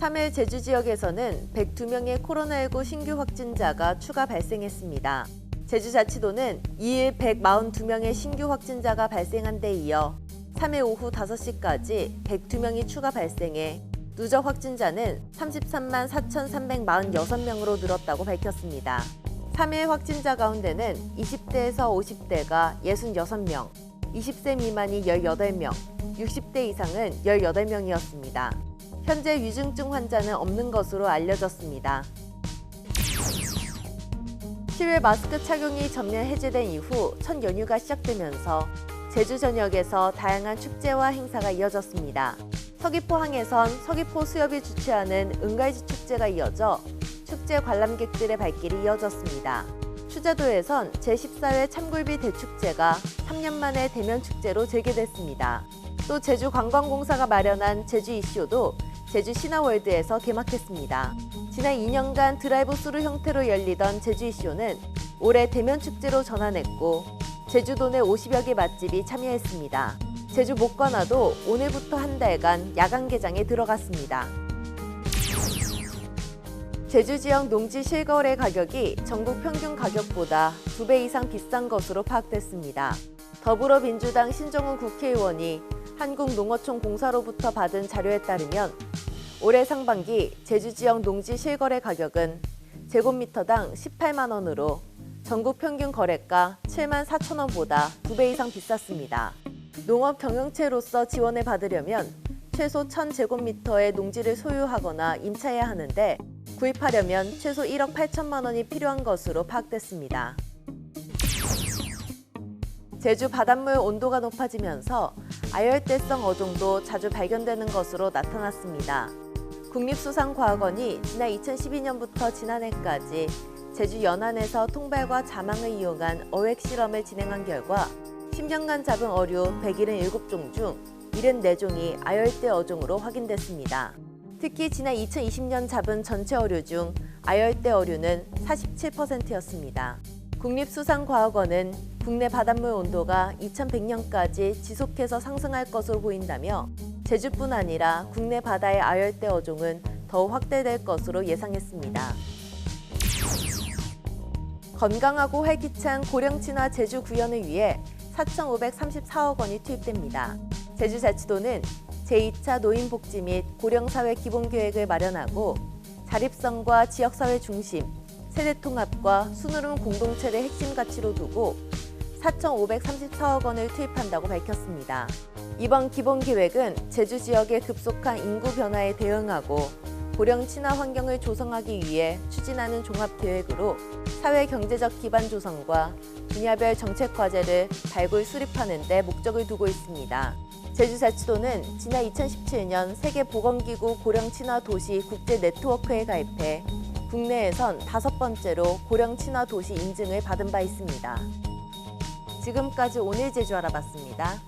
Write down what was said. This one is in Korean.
3일 제주 지역에서는 102명의 코로나19 신규 확진자가 추가 발생했습니다. 제주자치도는 2일 142명의 신규 확진자가 발생한 데 이어 3일 오후 5시까지 102명이 추가 발생해 누적 확진자는 33만 4,346명으로 늘었다고 밝혔습니다. 3일 확진자 가운데는 20대에서 50대가 66명, 20세 미만이 18명, 60대 이상은 18명이었습니다. 현재 위중증 환자는 없는 것으로 알려졌습니다. 실외 마스크 착용이 전면 해제된 이후 첫 연휴가 시작되면서 제주 전역에서 다양한 축제와 행사가 이어졌습니다. 서귀포항에선 서귀포 수협이 주최하는 은갈지 축제가 이어져 축제 관람객들의 발길이 이어졌습니다. 추자도에선 제14회 참굴비 대축제가 3년 만에 대면 축제로 재개됐습니다. 또 제주관광공사가 마련한 제주 이쇼도 제주 신화월드에서 개막했습니다. 지난 2년간 드라이브 스루 형태로 열리던 제주 이쇼는 올해 대면 축제로 전환했고 제주도 내 50여 개 맛집이 참여했습니다. 제주 목관화도 오늘부터 한 달간 야간 개장에 들어갔습니다. 제주 지역 농지 실거래 가격이 전국 평균 가격보다 두 배 이상 비싼 것으로 파악됐습니다. 더불어민주당 신정훈 국회의원이 한국농어촌 공사로부터 받은 자료에 따르면 올해 상반기 제주 지역 농지 실거래 가격은 제곱미터당 18만 원으로 전국 평균 거래가 7만 4천 원보다 두배 이상 비쌌습니다. 농업 경영체로서 지원을 받으려면 최소 1,000제곱미터의 농지를 소유하거나 임차해야 하는데 구입하려면 최소 1억 8천만 원이 필요한 것으로 파악됐습니다. 제주 바닷물 온도가 높아지면서 아열대성 어종도 자주 발견되는 것으로 나타났습니다. 국립수산과학원이 지난 2012년부터 지난해까지 제주 연안에서 통발과 자망을 이용한 어획 실험을 진행한 결과 10년간 잡은 어류 177종 중 74종이 아열대 어종으로 확인됐습니다. 특히 지난 2020년 잡은 전체 어류 중 아열대 어류는 47%였습니다. 국립수산과학원은 국내 바닷물 온도가 2100년까지 지속해서 상승할 것으로 보인다며 제주뿐 아니라 국내 바다의 아열대 어종은 더 확대될 것으로 예상했습니다. 건강하고 활기찬 고령 친화 제주 구현을 위해 4,534억 원이 투입됩니다. 제주자치도는 제2차 노인복지 및 고령사회 기본계획을 마련하고 자립성과 지역사회 중심, 세대 통합과 순으름 공동체를 핵심 가치로 두고 4,534억 원을 투입한다고 밝혔습니다. 이번 기본 계획은 제주 지역의 급속한 인구 변화에 대응하고 고령 친화 환경을 조성하기 위해 추진하는 종합 계획으로 사회 경제적 기반 조성과 분야별 정책 과제를 발굴 수립하는 데 목적을 두고 있습니다. 제주자치도는 지난 2017년 세계보건기구 고령 친화 도시 국제 네트워크에 가입해 국내에선 다섯 번째로 고령 친화 도시 인증을 받은 바 있습니다. 지금까지 오늘 제주 알아봤습니다.